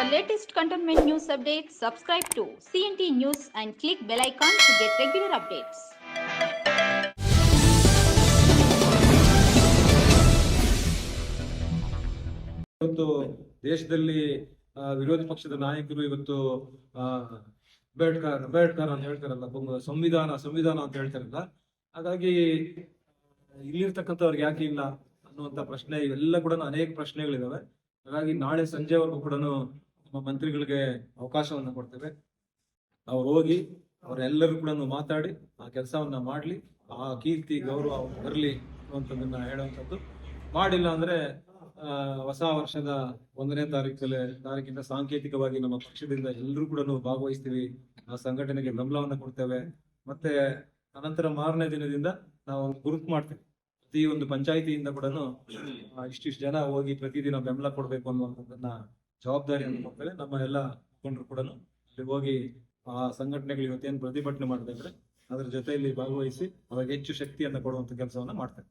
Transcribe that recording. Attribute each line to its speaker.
Speaker 1: For latest cantonment news updates, subscribe to CNT News and click bell icon to get regular updates.
Speaker 2: ಇವತ್ತು ದೇಶದಲ್ಲಿ ವಿರೋಧ ಪಕ್ಷದ ನಾಯಕರು ಇವತ್ತು ಅಂಬೇಡ್ಕರ್ ಅಂಬೇಡ್ಕರ್ ಅಂತ ಹೇಳ್ತಾರಲ್ಲ ಸಂವಿಧಾನ ಸಂವಿಧಾನ ಅಂತ ಹೇಳ್ತಾರಲ್ಲ ಹಾಗಾಗಿ ಇಲ್ಲಿರ್ತಕ್ಕಂಥವ್ರಿಗೆ ಯಾಕೆ ಇಲ್ಲ ಅನ್ನುವಂತ ಪ್ರಶ್ನೆ ಇವೆಲ್ಲ ಕೂಡ ಅನೇಕ ಪ್ರಶ್ನೆಗಳಿದಾವೆ ಹಾಗಾಗಿ ನಾಳೆ ಸಂಜೆವರೆಗೂ ಕೂಡ ನಮ್ಮ ಮಂತ್ರಿಗಳಿಗೆ ಅವಕಾಶವನ್ನ ಕೊಡ್ತೇವೆ. ಅವ್ರು ಹೋಗಿ ಅವರೆಲ್ಲರೂ ಕೂಡ ಮಾತಾಡಿ, ಆ ಕೆಲಸವನ್ನ ಮಾಡ್ಲಿ, ಆ ಕೀರ್ತಿ, ಗೌರವ ಬರಲಿ ಅನ್ನುವಂಥದ್ದನ್ನ ಹೇಳುವಂಥದ್ದು. ಮಾಡಿಲ್ಲ ಅಂದ್ರೆ ಹೊಸ ವರ್ಷದ ಒಂದನೇ ತಾರೀಕಲ್ಲಿ, ತಾರೀಕಿಂದ ಸಾಂಕೇತಿಕವಾಗಿ ನಮ್ಮ ಪಕ್ಷದಿಂದ ಎಲ್ಲರೂ ಕೂಡ ಭಾಗವಹಿಸ್ತೀವಿ. ಆ ಸಂಘಟನೆಗೆ ಬೆಂಬಲವನ್ನ ಕೊಡ್ತೇವೆ. ಮತ್ತೆ ಅನಂತರ ಮಾರನೇ ದಿನದಿಂದ ನಾವು ಗುರುತು ಮಾಡ್ತೇವೆ. ಪ್ರತಿ ಒಂದು ಪಂಚಾಯಿತಿಯಿಂದ ಕೂಡ ಇಷ್ಟಿಷ್ಟು ಜನ ಹೋಗಿ ಪ್ರತಿದಿನ ಬೆಂಬಲ ಕೊಡ್ಬೇಕು ಅನ್ನುವಂಥದ್ದನ್ನ ಜವಾಬ್ದಾರಿಯನ್ನು ಕೊಡ್ತೇವೆ ನಮ್ಮ ಎಲ್ಲ ಮುಖಂಡರು ಕೂಡ ಅಲ್ಲಿ ಹೋಗಿ ಆ ಸಂಘಟನೆಗಳು ಇವತ್ತೇನು ಪ್ರತಿಭಟನೆ ಮಾಡ್ತಾ ಇದ್ರೆ ಅದ್ರ ಜೊತೆಯಲ್ಲಿ ಭಾಗವಹಿಸಿ ಅವಾಗ ಹೆಚ್ಚು ಶಕ್ತಿಯನ್ನು ಕೊಡುವಂತ ಕೆಲಸವನ್ನ ಮಾಡ್ತೇವೆ